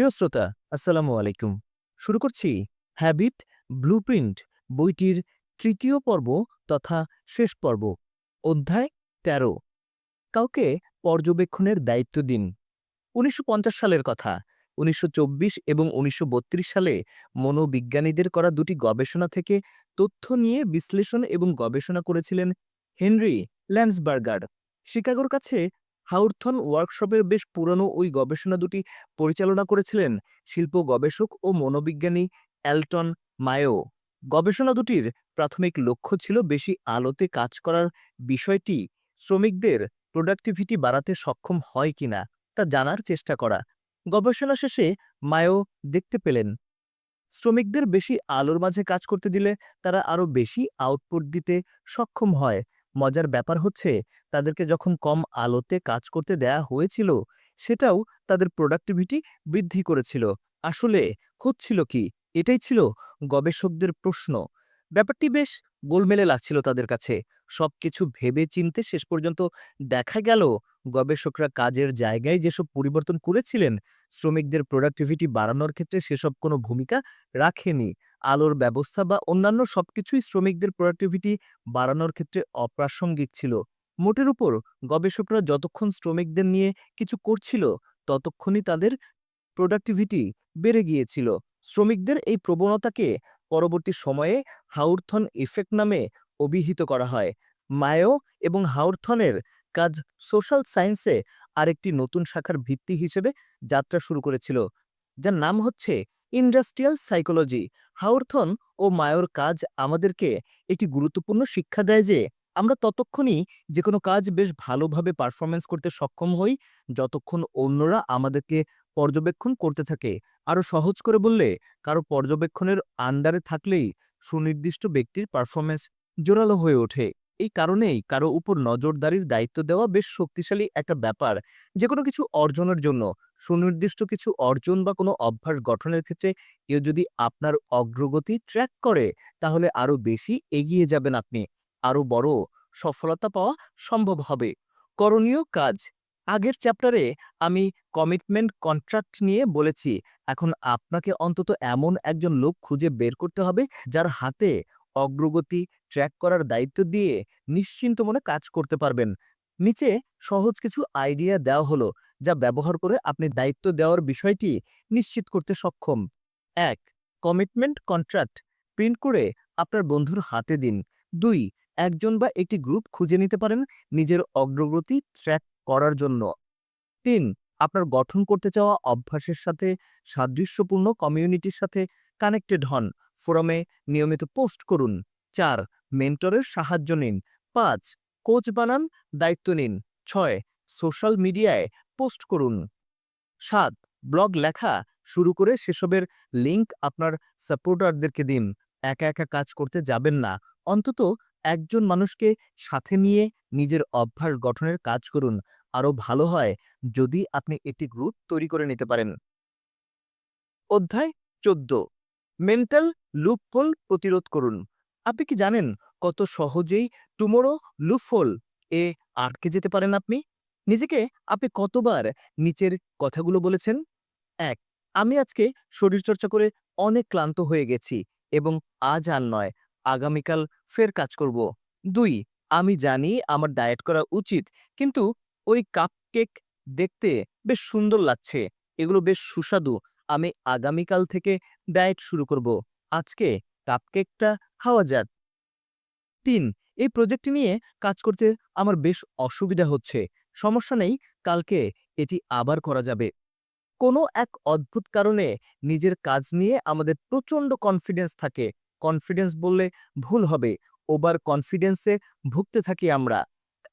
প্রিয় শ্রোতা, আসসালামু আলাইকুম। শুরু করছি হ্যাবিট ব্লুপ্রিন্ট বইটির তৃতীয় পর্ব তথা শেষ পর্ব, অধ্যায় ১৩ কাউকে পর্যবেক্ষণের দায়িত্ব দিন। উনিশশো পঞ্চাশ সালের কথা, উনিশশো চব্বিশ এবং উনিশশো বত্রিশ সালে মনোবিজ্ঞানীদের করা দুটি গবেষণা থেকে তথ্য নিয়ে বিশ্লেষণ এবং গবেষণা করেছিলেন হেনরি ল্যান্ডসবার্গার। শিকাগোর কাছে হাউরথন ওয়ার্কশপের বেশ পুরনো ওই গবেষণা দুটি পরিচালনা করেছিলেন শিল্প গবেষক ও মনোবিজ্ঞানী অ্যালটন মায়ো। গবেষণা দুটির প্রাথমিক লক্ষ্য ছিল বেশি আলোতে কাজ করার বিষয়টি শ্রমিকদের প্রোডাক্টিভিটি বাড়াতে সক্ষম হয় কিনা তা জানার চেষ্টা করা। গবেষণা শেষে মায়ো দেখতে পেলেন, শ্রমিকদের বেশি আলোর মাঝে কাজ করতে দিলে তারা আরও বেশি আউটপুট দিতে সক্ষম হয়। মজার ব্যাপার হচ্ছে, তাদেরকে যখন কম আলোতে কাজ করতে দেয়া হয়েছিল, সেটাও তাদের প্রোডাক্টিভিটি বৃদ্ধি করেছিল। আসলে হচ্ছিল কি? এটাই ছিল গবেষকদের প্রশ্ন। ব্যাপারটি বেশ গোলমেলে লাগছিল তাদের কাছে। সবকিছু ভেবে চিনতে শেষ পর্যন্ত দেখা গেল, গবেষকরা কাজের জায়গায় যেসব পরিবর্তন করেছিলেন, শ্রমিকদের প্রোডাক্টিভিটি বাড়ানোর ক্ষেত্রে সেসব কোনো ভূমিকা রাখেনি। আলোর ব্যবস্থা বা অন্যান্য সবকিছুই শ্রমিকদের প্রোডাক্টিভিটি বাড়ানোর ক্ষেত্রে অপ্রাসঙ্গিক ছিল। মোটের উপর গবেষকরা যতক্ষণ শ্রমিকদের নিয়ে কিছু করছিল, ততক্ষণই তাদের প্রোডাক্টিভিটি বেড়ে গিয়েছিল। শ্রমিকদের এই প্রবণতাকে পরবর্তী সময়ে হাউরথন ইফেক্ট নামে অভিহিত করা হয়। মায়ো এবং হাউরথনের কাজ সোশ্যাল সায়েন্সে আরেকটি নতুন শাখার ভিত্তি হিসেবে যাত্রা শুরু করেছিল, যার নাম হচ্ছে ইন্ডাস্ট্রিয়াল সাইকোলজি। হাউরথন ও মায়োর কাজ আমাদেরকে একটি গুরুত্বপূর্ণ শিক্ষা দেয় যে আমরা ততক্ষণই যে কোনো কাজ বেশ ভালোভাবে পারফরমেন্স করতে সক্ষম হই, যতক্ষণ অন্যরা আমাদেরকে পর্যবেক্ষণ করতে থাকে। আরও সহজ করে বললে, কারও পর্যবেক্ষণের আন্ডারে থাকলেই সুনির্দিষ্ট ব্যক্তির পারফরমেন্স জোরালো হয়ে ওঠে। এই কারণেই কারও উপর নজরদারির দায়িত্ব দেওয়া বেশ শক্তিশালী একটা ব্যাপার। যে কোনো কিছু অর্জনের জন্য, সুনির্দিষ্ট কিছু অর্জন বা কোনো অভ্যাস গঠনের ক্ষেত্রে কেউ যদি আপনার অগ্রগতি ট্র্যাক করে, তাহলে আরও বেশি এগিয়ে যাবেন আপনি। আরও বড় সফলতা পাওয়া সম্ভব হবে। করণীয় কাজ। আগের চ্যাপ্টারে আমি কমিটমেন্ট কন্ট্রাক্ট নিয়ে বলেছি, এখন আপনাকে অন্তত এমন একজন লোক খুঁজে বের করতে হবে যার হাতে অগ্রগতি ট্র্যাক করার দায়িত্ব দিয়ে নিশ্চিন্ত মনে কাজ করতে পারবেন। নিচে সহজ কিছু আইডিয়া দেওয়া হলো যা ব্যবহার করে আপনি দায়িত্ব দেওয়ার বিষয়টি নিশ্চিত করতে সক্ষম। এক, কমিটমেন্ট কন্ট্রাক্ট। প্রিন্ট করে আপনার বন্ধুর হাতে দিন। দুই একজন বা একটি গ্রুপ খুঁজে নিতে পারেন নিজের অগ্রগতি ট্র্যাক করার জন্য। তিন, আপনার গঠন করতে চাওয়া অভ্যাসের সাথে সাদৃশ্যপূর্ণ কমিউনিটির সাথে কানেক্টেড হন। ফোরামে নিয়মিত পোস্ট করুন। চার মেন্টরের সাহায্য নিন। পাঁচ কোচ বানান, দায়িত্ব নিন। ছয় সোশ্যাল মিডিয়ায় পোস্ট করুন। সাত ব্লগ লেখা শুরু করে সেসবের লিংক আপনার সাপোর্টারদেরকে দিন। একা একা কাজ করতে যাবেন না। অন্তত একজন মানুষকে সাথে নিয়ে নিজের অভ্যাস গঠনের কাজ করুন। আরও ভালো হয় যদি আপনি একটি গ্রুপ তৈরি করে নিতে পারেন। অধ্যায় চোদ্দ। মেন্টাল লুপহোল প্রতিরোধ করুন। আপনি কি জানেন কত সহজেই টুমোরো লুপহোল এ আটকে যেতে পারেন আপনি? নিজেকে আপনি কতবার নিচের কথাগুলো বলেছেন? এক, আমি আজকে শরীরচর্চা করে অনেক ক্লান্ত হয়ে গেছি এবং আজ আর নয়। আগামীকাল ফের কাজ করব। দুই, আমি জানি আমার ডায়েট করা উচিত, কিন্তু ওই কাপকেক দেখতে বেশ সুন্দর লাগছে। এগুলো বেশ সুস্বাদু। আমি আগামীকাল থেকে ডায়েট শুরু করব। আজকে কাপকেকটা খাওয়া যাক। তিন, এই প্রজেক্টটি নিয়ে কাজ করতে আমার বেশ অসুবিধা হচ্ছে। সমস্যা নেই, কালকে এটি আবার করা যাবে। কোনো এক অদ্ভুত কারণে নিজের কাজ নিয়ে আমাদের প্রচণ্ড কনফিডেন্স থাকে। কনফিডেন্স বললে ভুল হবে। ওভার কনফিডেন্সে ভুগতে থাকি আমরা।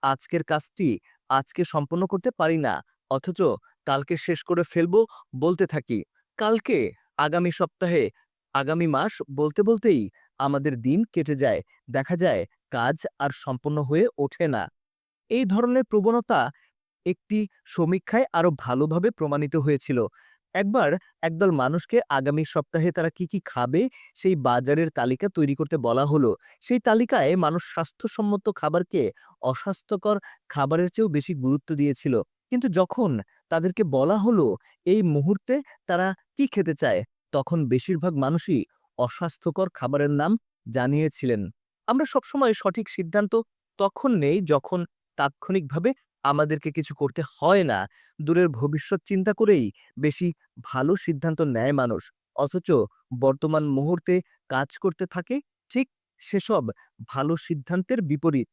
আজকের কাজটি আজকে সম্পন্ন করতে পারি না, অথচ কালকে শেষ করে ফেলব বলতে থাকি। কালকে, আগামী সপ্তাহে, আগামী মাস বলতে বলতেই আমাদের দিন কেটে যায়, দেখা যায় কাজ আর সম্পন্ন হয়ে ওঠে না। এই ধরনের প্রবণতা একটি সমীক্ষায় আরও ভালোভাবে প্রমাণিত হয়েছিল। একবার একদল মানুষকে আগামী সপ্তাহে তারা কি কি খাবে, সেই বাজারের তালিকা তৈরি করতে বলা হলো। সেই তালিকায় মানুষ স্বাস্থ্যসম্মত খাবারকে অস্বাস্থ্যকর খাবারের চেয়েও বেশি গুরুত্ব দিয়েছিল। কিন্তু যখন তাদেরকে বলা হলো এই মুহূর্তে তারা কি খেতে চায়, তখন বেশিরভাগ মানুষই অস্বাস্থ্যকর খাবারের নাম জানিয়েছিলেন। আমরা সবসময় সঠিক সিদ্ধান্ত তখন নেই যখন তাৎক্ষণিকভাবে আমাদেরকে কিছু করতে হয় না। দূরের ভবিষ্যৎ চিন্তা করেই বেশি ভালো সিদ্ধান্ত নেয় মানুষ। অথচ বর্তমান মুহূর্তে কাজ করতে থাকে ঠিক সেসব ভালো সিদ্ধান্তের বিপরীত।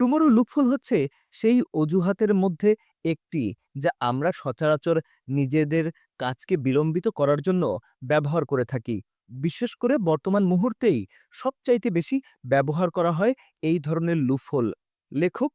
টুমোরো লুকফুল হচ্ছে সেই অজুহাতের মধ্যে একটি যা আমরা সচরাচর নিজেদের কাজকে বিলম্বিত করার জন্য ব্যবহার করে থাকি। বিশেষ করে বর্তমান মুহূর্তেই সবচাইতে বেশি ব্যবহার করা হয় এই ধরনের লুফল। লেখক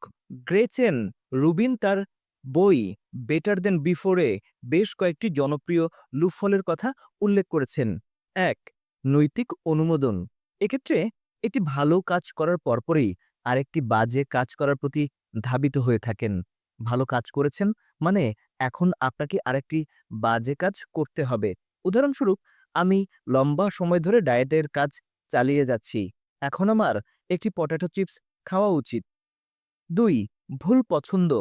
গ্রেচেন রুবিন তার বই বেটার দেন বিফোরে বেশ কয়েকটি জনপ্রিয় লুফলের কথা উল্লেখ করেছেন। এক, নৈতিক অনুমোদন। এক্ষেত্রে একটি ভালো কাজ করার পরপরই আরেকটি বাজে কাজ করার প্রতি ধাবিত হয়ে থাকেন। ভালো কাজ করেছেন মানে এখন আপনাকে আরেকটি বাজে কাজ করতে হবে। উদাহরণস্বরূপ, আমি লম্বা সময় ধরে ডায়েটের কাজ চালিয়ে যাচ্ছি। এখন আমার একটি পটেটো চিপস খাওয়া উচিত। দুই, ভুল পছন্দ।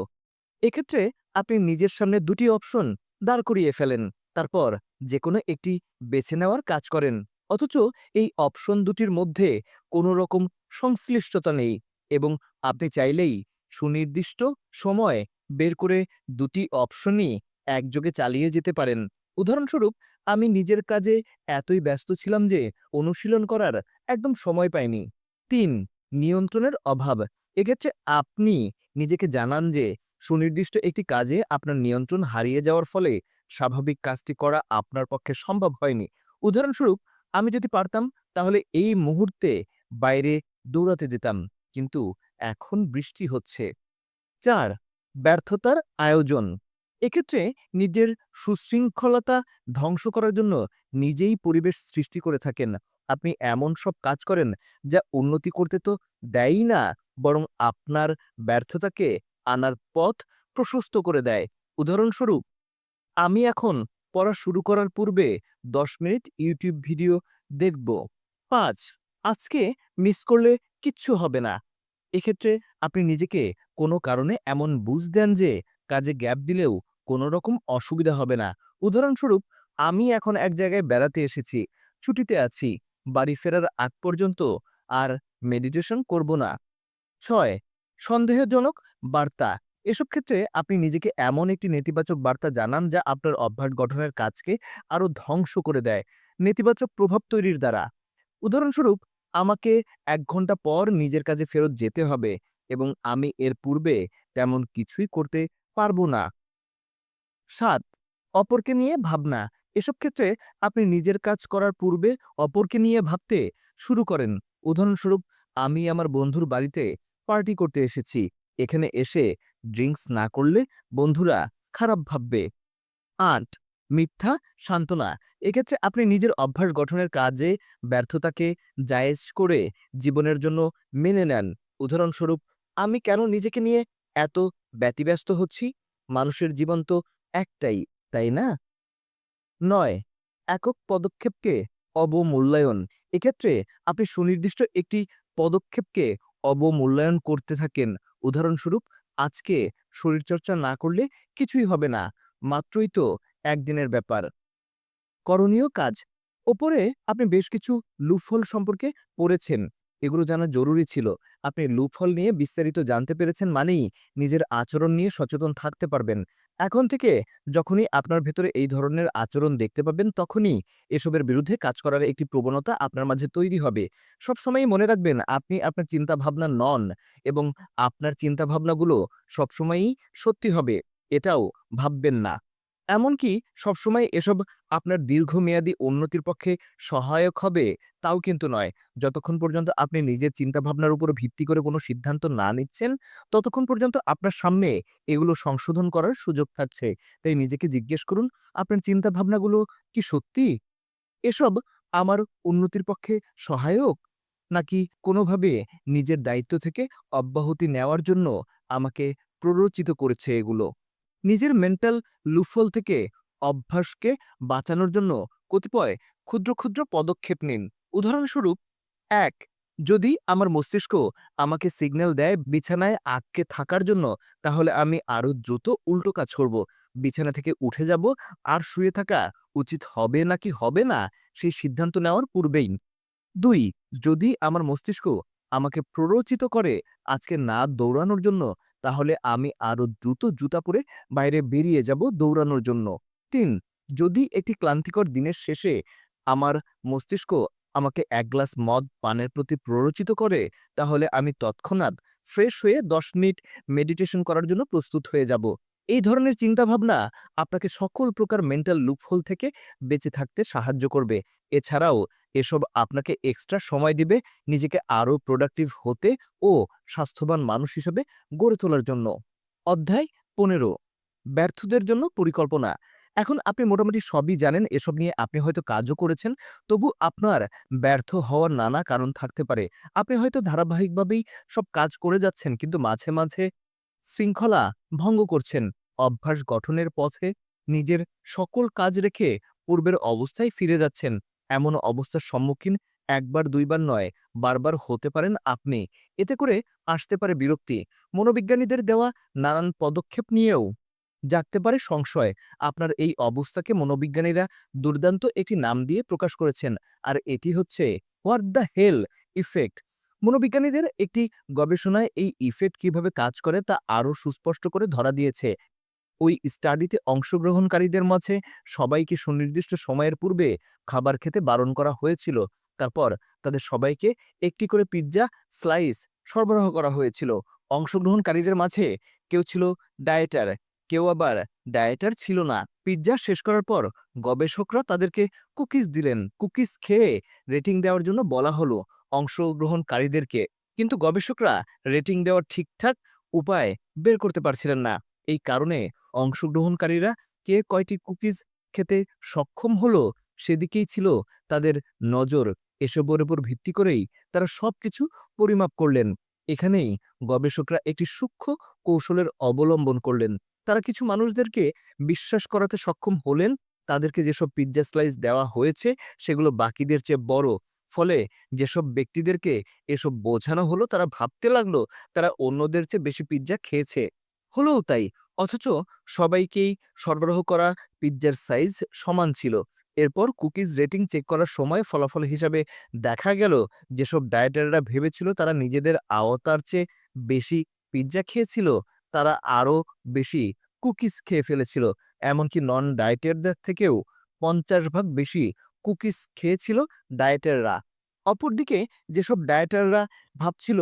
এক্ষেত্রে আপনি নিজের সামনে দুটি অপশন দাঁড় করিয়ে ফেলেন। তারপর যে কোনো একটি বেছে নেওয়ার কাজ করেন। অথচ এই অপশন দুটির মধ্যে কোনো রকম সংশ্লিষ্টতা নেই এবং আপনি চাইলেই সুনির্দিষ্ট সময় বের করে দুটি অপশনই একযোগে চালিয়ে যেতে পারেন। উদাহরণস্বরূপ, আমি নিজের কাজে এতই ব্যস্ত ছিলাম যে অনুশীলন করার একদম সময় পাইনি। তিন, নিয়ন্ত্রণের অভাব। এক্ষেত্রে আপনি নিজেকে জানান যে, সুনির্দিষ্ট একটি কাজে আপনার নিয়ন্ত্রণ হারিয়ে যাওয়ার ফলে স্বাভাবিক কাজটি করা আপনার পক্ষে সম্ভব হয়নি। উদাহরণস্বরূপ, আমি যদি পারতাম, তাহলে এই মুহূর্তে বাইরে দৌড়াতে যেতাম, কিন্তু এখন বৃষ্টি হচ্ছে। চার, ব্যর্থতার আয়োজন। এক্ষেত্রে নিজের সুশৃঙ্খলতা ধ্বংস করার জন্য নিজেই পরিবেশ সৃষ্টি করে থাকেন। আপনি এমন সব কাজ করেন যা উন্নতি করতে তো দেয়ই না, বরং আপনার ব্যর্থতাকে আনার পথ প্রশস্ত করে দেয়। উদাহরণস্বরূপ, আমি এখন পড়া শুরু করার পূর্বে দশ মিনিট ইউটিউব ভিডিও দেখব। পাঁচ, আজকে মিস করলে কিচ্ছু হবে না। এক্ষেত্রে আপনি নিজেকে কোনো কারণে এমন বুঝ দেন যে কাজে গ্যাপ দিলেও কোনো রকম অসুবিধা হবে না। উদাহরণস্বরূপ, আমি এখন এক জায়গায় বেড়াতে এসেছি, ছুটিতে আছি। বাড়ি ফেরার আগ পর্যন্ত আর মেডিটেশন করব না। ছয়, সন্দেহজনক বার্তা। এসব ক্ষেত্রে আপনি নিজেকে এমন একটি নেতিবাচক বার্তা জানান যা আপনার অভ্যাস গঠনের কাজকে আরও ধ্বংস করে দেয়। নেতিবাচক প্রভাব তৈরির দ্বারা। উদাহরণস্বরূপ, আমাকে এক ঘণ্টা পর নিজের কাজে ফেরত যেতে হবে এবং আমি এর পূর্বে তেমন কিছুই করতে পারব না। সাত, অপরকে নিয়ে ভাবনা। এসব ক্ষেত্রে আপনি নিজের কাজ করার পূর্বে অপরকে নিয়ে ভাবতে শুরু করেন। উদাহরণস্বরূপ, আমি আমার বন্ধুর বাড়িতে পার্টি করতে এসেছি। এখানে এসে ড্রিঙ্কস না করলে বন্ধুরা খারাপ ভাববে। আট, মিথ্যা, সান্ত্বনা। এক্ষেত্রে আপনি নিজের অভ্যাস গঠনের কাজে ব্যর্থতাকে জায়েজ করে জীবনের জন্য মেনে নেন। উদাহরণস্বরূপ, আমি কেন নিজেকে নিয়ে এত ব্যতিব্যস্ত হচ্ছি? মানুষের জীবন তো একটাই, তাই না? নয়। একক পদক্ষেপকে অবমূল্যায়ন। এক্ষেত্রে আপনি সুনির্দিষ্ট একটি পদক্ষেপকে অবমূল্যায়ন করতে থাকেন। উদাহরণস্বরূপ, আজকে শরীরচর্চা না করলে কিছুই হবে না। মাত্রই তো একদিনের ব্যাপার। করণীয় কাজ। ওপরে আপনি বেশ কিছু লুফল সম্পর্কে পড়েছেন। এগুলো জানা জরুরি ছিল। আপনি লুফল নিয়ে বিস্তারিত জানতে পেরেছেন মানেই নিজের আচরণ নিয়ে সচেতন থাকতে পারবেন। এখন থেকে যখনই আপনার ভেতরে এই ধরনের আচরণ দেখতে পাবেন, তখনই এসবের বিরুদ্ধে কাজ করার একটি প্রবণতা আপনার মাঝে তৈরি হবে। সবসময়ই মনে রাখবেন, আপনি আপনার চিন্তাভাবনা নন এবং আপনার চিন্তাভাবনাগুলো সবসময়ই সত্যি হবে, এটাও ভাববেন না। এমনকি সবসময় এসব আপনার দীর্ঘমেয়াদী উন্নতির পক্ষে সহায়ক হবে? তাও কিন্তু নয়। যতক্ষণ পর্যন্ত আপনি নিজের চিন্তাভাবনার উপর ভিত্তি করে কোনো সিদ্ধান্ত না নিচ্ছেন, ততক্ষণ পর্যন্ত আপনার সামনে এগুলো সংশোধন করার সুযোগ থাকছে। তাই নিজেকে জিজ্ঞেস করুন, আপনার চিন্তাভাবনাগুলো কি সত্যি? এসব আমার উন্নতির পক্ষে সহায়ক? নাকি কোনোভাবে নিজের দায়িত্ব থেকে অব্যাহতি নেওয়ার জন্য আমাকে প্ররোচিত করেছে এগুলো? নিজের মেন্টাল লুফল থেকে অভ্যাসকে বাঁচানোর জন্য কতিপয় ক্ষুদ্র ক্ষুদ্র পদক্ষেপ নিন। উদাহরণস্বরূপ, এক, যদি আমার মস্তিষ্ক আমাকে সিগন্যাল দেয় বিছানায় আটকে থাকার জন্য, তাহলে আমি আরও দ্রুত উল্টো কাজ করব। বিছানা থেকে উঠে যাব, আর শুয়ে থাকা উচিত হবে নাকি হবে না, সেই সিদ্ধান্ত নেওয়ার পূর্বেই। দুই, যদি আমার মস্তিষ্ক আমাকে প্ররোচিত করে আজকে না দৌড়ানোর জন্য, তাহলে আমি আরও দ্রুত জুতা পরে বাইরে বেরিয়ে যাব দৌড়ানোর জন্য। তিন, যদি একটি ক্লান্তিকর দিনের শেষে আমার মস্তিষ্ক আমাকে এক গ্লাস মদ পানের প্রতি প্ররোচিত করে, তাহলে আমি তৎক্ষণাৎ ফ্রেশ হয়ে দশ মিনিট মেডিটেশন করার জন্য প্রস্তুত হয়ে যাব। এই ধরনের চিন্তাভাবনা আপনাকে সকল প্রকার মেন্টাল লুপহোল থেকে বেঁচে থাকতে সাহায্য করবে। এছাড়াও এসব আপনাকে এক্সট্রা সময় দিবে নিজেকে আরও প্রোডাক্টিভ হতে ও স্বাস্থ্যবান মানুষ হিসেবে গড়ে তোলার জন্য। অধ্যায় পনেরো, ব্যর্থদের জন্য পরিকল্পনা। এখন আপনি মোটামুটি সবই জানেন, এসব নিয়ে আপনি হয়তো কাজও করেছেন, তবু আপনার ব্যর্থ হওয়ার নানা কারণ থাকতে পারে। আপনি হয়তো ধারাবাহিকভাবেই সব কাজ করে যাচ্ছেন, কিন্তু মাঝে মাঝে শৃঙ্খলা ভঙ্গ করছেন। অভ্যাস গঠনের পথে নিজের সকল কাজ রেখে পূর্বের অবস্থায় ফিরে যাচ্ছেন। এমন অবস্থার সম্মুখীন একবার, দুইবার নয়, বারবার হতে পারেন আপনি। এতে করে আসতে পারে বিরক্তি। মনোবিজ্ঞানীদের দেওয়া নানান পদক্ষেপ নিয়েও জাগতে পারে সংশয়। আপনার এই অবস্থাকে মনোবিজ্ঞানীরা দুর্দান্ত একটি নাম দিয়ে প্রকাশ করেছেন। আর এটি হচ্ছে হোয়াট দ্য হেল ইফেক্ট। মনোবিজ্ঞানীদের একটি গবেষণায় এই ইফেক্ট কীভাবে কাজ করে তা আরও সুস্পষ্ট করে ধরা দিয়েছে। ওই স্টাডিতে অংশগ্রহণকারীদের মাঝে সবাইকে সুনির্দিষ্ট সময়ের পূর্বে খাবার খেতে বারণ করা হয়েছিল। তারপর তাদের সবাইকে একটি করে পিৎজা স্লাইস সরবরাহ করা হয়েছিল। অংশগ্রহণকারীদের মাঝে কেউ ছিল ডায়েটার কেউ আবার ডায়েটার ছিল না। পিৎজা শেষ করার পর গবেষকরা তাদেরকে কুকিজ দিলেন। কুকিজ খেয়ে রেটিং দেওয়ার জন্য বলা হলো অংশগ্রহণকারীদেরকে। কিন্তু গবেষকরা রেটিং দেওয়ার ঠিকঠাক উপায় বের করতে পারছিলেন না। এই কারণে অংশগ্রহণকারীরা কে কয়টি কুকিজ খেতে সক্ষম হলো সেদিকেই ছিল তাদের নজর। এসবের উপর ভিত্তি করেই তারা সবকিছু পরিমাপ করলেন। এখানেই গবেষকরা একটি সূক্ষ্ম কৌশলের অবলম্বন করলেন। তারা কিছু মানুষদেরকে বিশ্বাস করাতে সক্ষম হলেন, তাদেরকে যেসব পিৎজা স্লাইস দেওয়া হয়েছে সেগুলো বাকিদের চেয়ে বড়। ফলে যেসব ব্যক্তিদেরকে এসব বোঝানো হলো তারা ভাবতে লাগল তারা অন্যদের চেয়ে বেশি পিৎজা খেয়েছে। হলোও তাই। অথচ সবাইকেই সরবরাহ করা পিৎজার সাইজ সমান ছিল। এরপর কুকিজ রেটিং চেক করার সময় ফলাফল হিসাবে দেখা গেল যেসব ডায়েটাররা ভেবেছিল তারা নিজেদের আওতার চেয়ে বেশি পিৎজা খেয়েছিল, তারা আরও বেশি কুকিজ খেয়ে ফেলেছিল। এমনকি নন ডায়েটারদের থেকেও পঞ্চাশ ভাগ বেশি কুকিজ খেয়েছিল ডায়েটাররা। অপরদিকে যেসব ডায়েটাররা ভাবছিল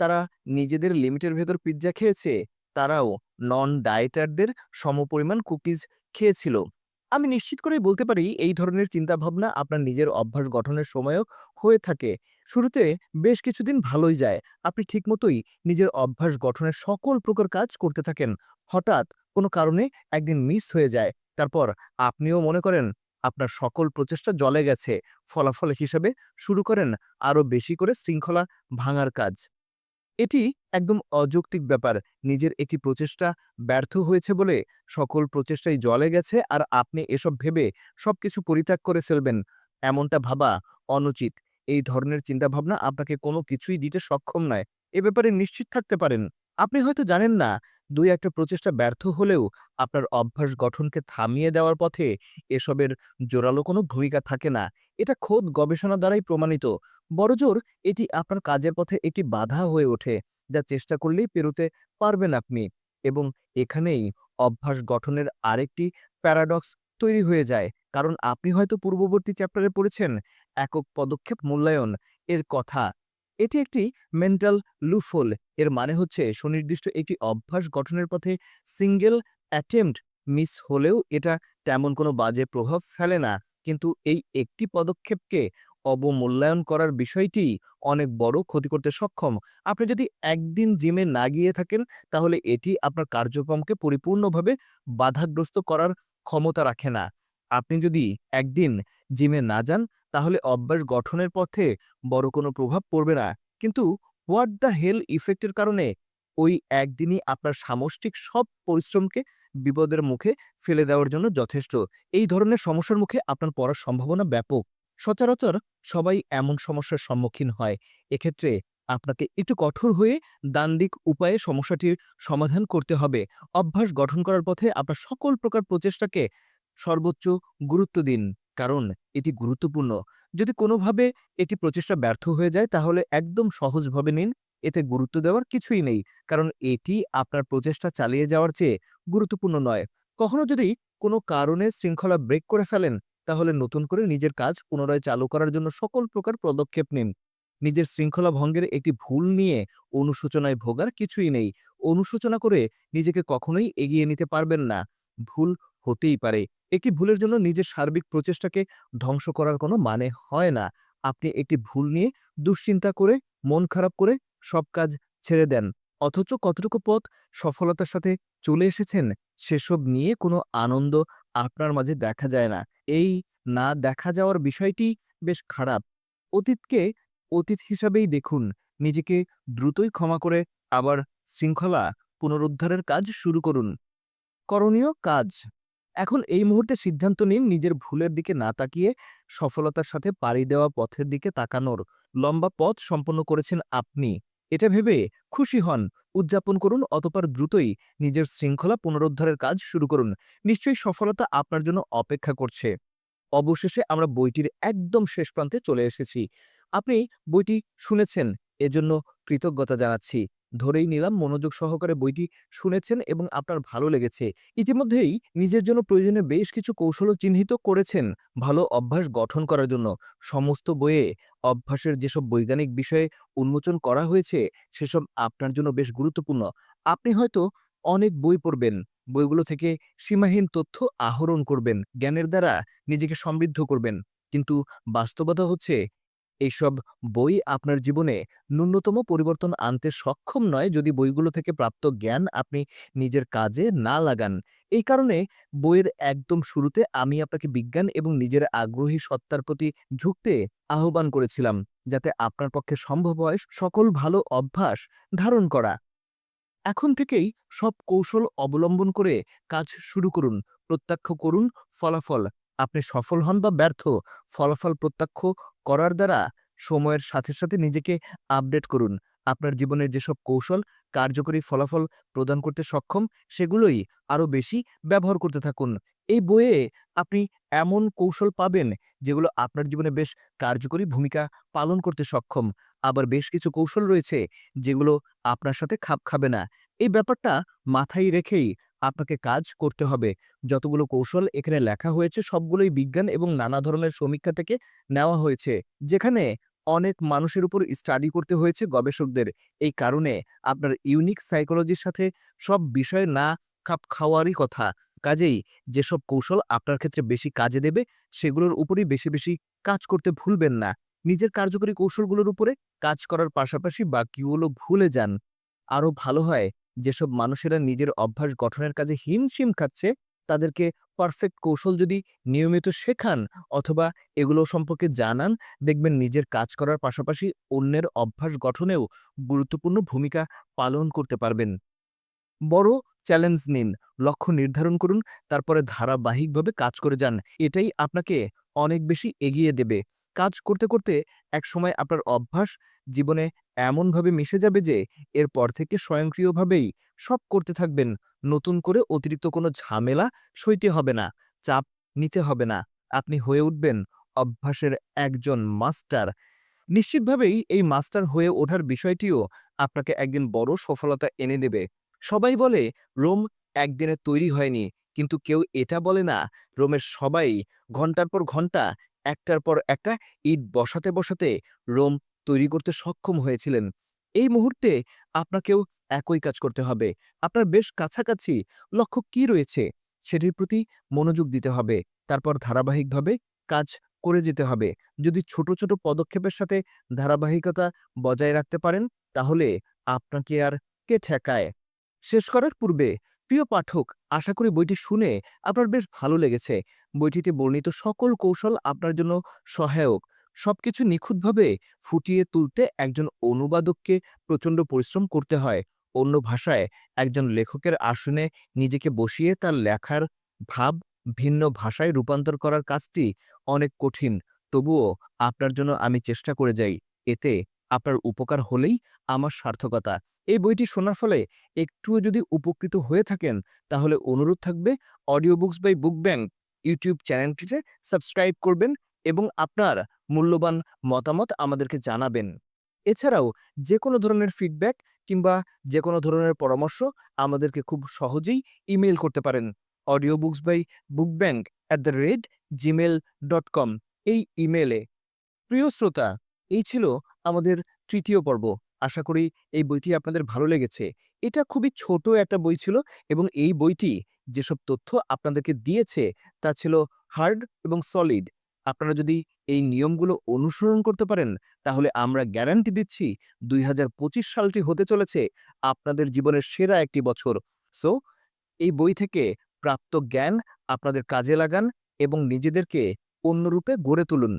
তারা নিজেদের লিমিটের ভেতর পিৎজা খেয়েছে তারাও নন ডায়েটারদের সমপরিমাণ কুকিজ খেয়েছিল। আমি নিশ্চিত করেই বলতে পারি, এই ধরনের চিন্তাভাবনা আপনার নিজের অভ্যাস গঠনের সময়ও হয়ে থাকে। শুরুতে বেশ কিছুদিন ভালোই যায়। আপনি ঠিকমতোই নিজের অভ্যাস গঠনের সকল প্রকার কাজ করতে থাকেন। হঠাৎ কোনো কারণে একদিন মিস হয়ে যায়। তারপর আপনিও মনে করেন, আপনার সকল প্রচেষ্টা জলে গেছে। ফলাফল হিসাবে শুরু করেন আরও বেশি করে শৃঙ্খলা ভাঙার কাজ। এটি একদম অযৌক্তিক ব্যাপার। নিজের একটি প্রচেষ্টা ব্যর্থ হয়েছে বলে সকল প্রচেষ্টাই জলে গেছে আর আপনি এসব ভেবে সবকিছু পরিত্যাগ করে ফেলবেন, এমনটা ভাবা অনুচিত। এই ধরনের চিন্তাভাবনা আপনাকে কোনো কিছুই দিতে সক্ষম নয়। এ ব্যাপারে নিশ্চিত থাকতে পারেন। আপনি হয়তো জানেন না, দুই একটা প্রচেষ্টা ব্যর্থ হলেও আপনার অভ্যাস গঠনকে থামিয়ে দেওয়ার পথে এসবের জোরালো কোনো ভূমিকা থাকে না। এটা খোদ গবেষণা দ্বারাই প্রমাণিত। বড়জোর এটি আপনার কাজের পথে একটি বাধা হয়ে ওঠে, যা চেষ্টা করলেই পেরোতে পারবেন আপনি এবং এখানেই অভ্যাস গঠনের আরেকটি প্যারাডক্স তৈরি হয়ে যায়। কারণ আপনি হয়তো পূর্ববর্তী চ্যাপ্টারে পড়েছেন, একক পদক্ষেপ মূল্যায়ন এর কথা। এটি একটি মেন্টাল লুফোল এর মানে হচ্ছে সুনির্দিষ্ট একটি অভ্যাস গঠনের পথে সিঙ্গেল অ্যাটেম্পট মিস হলেও এটা তেমন কোনো বাজে প্রভাব ফেলে না। কিন্তু এই একটি পদক্ষেপকে অবমূল্যায়ন করার বিষয়টি অনেক বড় ক্ষতি করতে সক্ষম। আপনি যদি একদিন জিমে না গিয়ে থাকেন, তাহলে এটি আপনার কার্যক্রমকে পরিপূর্ণভাবে বাধাগ্রস্ত করার ক্ষমতা রাখে না। আপনি যদি একদিন জিমে না যান, তাহলে অভ্যাস গঠনের পথে বড় কোনো প্রভাব পড়বে না। কিন্তু হোয়াট দ্য হেল ইফেক্টের কারণে ওই একদিনই আপনার সামষ্টিক সব পরিশ্রমকে বিপদের মুখে ফেলে দেওয়ার জন্য যথেষ্ট। এই ধরনের সমস্যার মুখে আপনার পড়ার সম্ভাবনা ব্যাপক। সচরাচর সবাই এমন সমস্যার সম্মুখীন হয়। এক্ষেত্রে আপনাকে একটু কঠোর হয়ে দান্দিক উপায়ে সমস্যাটির সমাধান করতে হবে। অভ্যাস গঠন করার পথে আপনার সকল প্রকার প্রচেষ্টাকে সর্বোচ্চ গুরুত্ব দিন। কারণ এটি গুরুত্বপূর্ণ। যদি কোনোভাবে এটি প্রচেষ্টা ব্যর্থ হয়ে যায়, তাহলে একদম সহজভাবে নিন। এতে গুরুত্ব দেওয়ার কিছুই নেই। কারণ এটি আপনার প্রচেষ্টা চালিয়ে যাওয়ার চেয়ে গুরুত্বপূর্ণ নয়। কখনো যদি কোনো কারণে শৃঙ্খলা ব্রেক করে ফেলেন, তাহলে নতুন করে নিজের কাজ পুনরায় চালু করার জন্য সকল প্রকার পদক্ষেপ নিন। নিজের শৃঙ্খলা ভঙ্গের একটি ভুল নিয়ে অনুশোচনায় ভোগার কিছুই নেই। অনুশোচনা করে নিজেকে কখনোই এগিয়ে নিতে পারবেন না। ভুল হতেই পারে। একটি ভুলের জন্য নিজের সার্বিক প্রচেষ্টাকে ধ্বংস করার কোনো মানে হয় না। আপনি একটি ভুল নিয়ে দুশ্চিন্তা করে, মন খারাপ করে সব কাজ ছেড়ে দেন। অথচ কতটুকু পথ সফলতার সাথে চলে এসেছেন, সেসব নিয়ে কোনো আনন্দ আপনার মাঝে দেখা যায় না। এই না দেখা যাওয়ার বিষয়টি বেশ খারাপ। অতীতকে অতীত হিসাবেই দেখুন। নিজেকে দ্রুতই ক্ষমা করে আবার শৃঙ্খলা পুনরুদ্ধারের কাজ শুরু করুন। করণীয় কাজ এখন এই মুহূর্তে সিদ্ধান্ত নিন নিজের ভুলের দিকে না তাকিয়ে সফলতার সাথে পাড়ি দেওয়া পথের দিকে তাকানোর লম্বা পথ সম্পন্ন করেছেন আপনি। এটা ভেবে খুশি হন। উদযাপন করুন অতপর দ্রুতই নিজের শৃঙ্খলা পুনরুদ্ধারের কাজ শুরু করুন। নিশ্চয়ই সফলতা আপনার জন্য অপেক্ষা করছে। অবশেষে আমরা বইটির একদম শেষ প্রান্তে চলে এসেছি। আপনি বইটি শুনেছেন, এজন্য কৃতজ্ঞতা জানাচ্ছি। ধরেই নিলাম মনোযোগ সহকারে বইটি শুনেছেন এবং আপনার ভালো লেগেছে। ইতিমধ্যেই নিজের জন্য প্রয়োজনে বেশ কিছু কৌশলও চিহ্নিত করেছেন ভালো অভ্যাস গঠন করার জন্য। সমস্ত বইয়ে অভ্যাসের যেসব বৈজ্ঞানিক বিষয়ে উন্মোচন করা হয়েছে, সেসব আপনার জন্য বেশ গুরুত্বপূর্ণ। আপনি হয়তো অনেক বই পড়বেন, বইগুলো থেকে সীমাহীন তথ্য আহরণ করবেন, জ্ঞানের দ্বারা নিজেকে সমৃদ্ধ করবেন। কিন্তু বাস্তবতা হচ্ছে এইসব বই আপনার জীবনে ন্যূনতম পরিবর্তন আনতে সক্ষম নয় যদি বইগুলো থেকে প্রাপ্ত জ্ঞান আপনি নিজের কাজে না লাগান। এই কারণে বইয়ের একদম শুরুতে আমি আপনাকে বিজ্ঞান এবং নিজের আগ্রহী সত্তার প্রতি ঝুঁকতে আহ্বান করেছিলাম, যাতে আপনার পক্ষে সম্ভব হয় সকল ভালো অভ্যাস ধারণ করা। এখন থেকেই সব কৌশল অবলম্বন করে কাজ শুরু করুন, প্রত্যক্ষ করুন, ফলাফল আপনি সফল হন বা ব্যর্থ, ফলাফল প্রত্যক্ষ করার দ্বারা সময়ের সাথে সাথে নিজেকে আপডেট করুন। আপনার জীবনের যেসব কৌশল, কার্যকরী ফলাফল প্রদান করতে সক্ষম, সেগুলোই আরও বেশি ব্যবহার করতে থাকুন। এই বইয়ে আপনি এমন কৌশল পাবেন, যেগুলো আপনার জীবনে বেশ কার্যকরী ভূমিকা পালন করতে সক্ষম। আবার বেশ কিছু কৌশল রয়েছে, যেগুলো আপনার সাথে খাপ খাবে না। এই ব্যাপারটা মাথায় রেখেই আপনাকে কাজ করতে হবে। যতগুলো কৌশল এখানে লেখা হয়েছে, সবগুলোই বিজ্ঞান এবং নানা ধরনের সমীক্ষা থেকে নেওয়া হয়েছে। যেখানে অনেক মানুষের উপর স্টাডি করতে হয়েছে গবেষকদের। এই কারণে আপনার ইউনিক সাইকোলজির সাথে সব বিষয় না খাপ খাওয়ারই কথা। কাজেই যেসব কৌশল আপনার ক্ষেত্রে বেশি কাজে দেবে, সেগুলোর উপরই বেশি বেশি কাজ করতে ভুলবেন না। নিজের কার্যকরী কৌশলগুলোর উপরে কাজ করার পাশাপাশি বাকিগুলো ভুলে যান। আরও ভালো হয় যেসব মানুষেরা নিজের অভ্যাস গঠনের কাজে হিমশিম খাচ্ছে, তাদেরকে পারফেক্ট কৌশল যদি নিয়মিত শেখান অথবা এগুলো সম্পর্কে জানান, দেখবেন নিজের কাজ করার পাশাপাশি অন্যের অভ্যাস গঠনেও গুরুত্বপূর্ণ ভূমিকা পালন করতে পারবেন। বড় চ্যালেঞ্জ নিন, লক্ষ্য নির্ধারণ করুন, তারপরে ধারাবাহিকভাবে কাজ করে যান, এটাই আপনাকে অনেক বেশি এগিয়ে দেবে। কাজ করতে করতে একসময় আপনার অভ্যাস জীবনে এমনভাবে মিশে যাবে যে, এরপর থেকে স্বয়ংক্রিয়ভাবেই সব করতে থাকবেন। নতুন করে অতিরিক্ত কোনো ঝামেলা সইতে হবে না, চাপ নিতে হবে না। আপনি হয়ে উঠবেন অভ্যাসের একজন মাস্টার। নিশ্চিতভাবেই এই মাস্টার হয়ে ওঠার বিষয়টিও আপনাকে একদিন বড় সফলতা এনে দেবে। সবাই বলে, রোম একদিনে তৈরি হয়নি। কিন্তু কেউ এটা বলে না, রোমের সবাই ঘণ্টার পর ঘণ্টা, একটার পর একটা ইট বসাতে বসাতে রোম তৈরি করতে সক্ষম হয়েছিলেন। এই মুহূর্তে আপনাকেও একই কাজ করতে হবে। আপনার বেশ কাছাকাছি লক্ষ্য কি রয়েছে সেটির প্রতি মনোযোগ দিতে হবে। তারপর ধারাবাহিকভাবে কাজ করে যেতে হবে। যদি ছোট ছোট পদক্ষেপের সাথে ধারাবাহিকতা বজায় রাখতে পারেন, তাহলে আপনাকে আর কে ঠেকায়? শেষ করার পূর্বে প্রিয় পাঠক, আশা করি বইটি শুনে আপনার বেশ ভালো লেগেছে। বইটিতে বর্ণিত সকল কৌশল আপনার জন্য সহায়ক। সবকিছু নিখুঁতভাবে ফুটিয়ে তুলতে একজন অনুবাদককে প্রচণ্ড পরিশ্রম করতে হয়। অন্য ভাষায় একজন লেখকের আসনে নিজেকে বসিয়ে তার লেখার ভাব ভিন্ন ভাষায় রূপান্তর করার কাজটি অনেক কঠিন। তবুও আপনার জন্য আমি চেষ্টা করে যাই। এতে আপনার উপকার হলেই আমার সার্থকতা। এই বইটি শোনার ফলে একটুও যদি উপকৃত হয়ে থাকেন, তাহলে অনুরোধ থাকবে audio books by book bank YouTube চ্যানেলটিতে সাবস্ক্রাইব করবেন এবং আপনার মূল্যবান মতামত আমাদেরকে জানাবেন। এছাড়াও যে কোনো ধরনের ফিডব্যাক কিংবা যে কোনো ধরনের পরামর্শ আমাদেরকে খুব সহজেই ইমেল করতে পারেন। Audio books by book bank at the rate gmail dot com এই ইমেলে প্রিয় শ্রোতা, এই ছিল আমাদের তৃতীয় পর্ব। আশা করি এই বইটি আপনাদের ভালো লেগেছে। এটা খুবই ছোট একটা বই ছিল এবং এই বইটি যেসব তথ্য আপনাদেরকে দিয়েছে তা ছিল হার্ড এবং সলিড আপনারা যদি এই নিয়মগুলো অনুসরণ করতে পারেন, তাহলে আমরা গ্যারান্টি দিচ্ছি দুই হাজার পঁচিশ সালটি হতে চলেছে আপনাদের জীবনের সেরা একটি বছর। সো এই বই থেকে প্রাপ্ত জ্ঞান আপনাদের কাজে লাগান এবং নিজেদেরকে অন্যরূপে গড়ে তুলুন।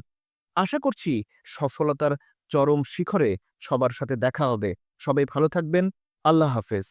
আশা করছি সফলতার চরম শিখরে সবার সাথে দেখা হবে। সবাই ভালো থাকবেন। আল্লাহ হাফেজ।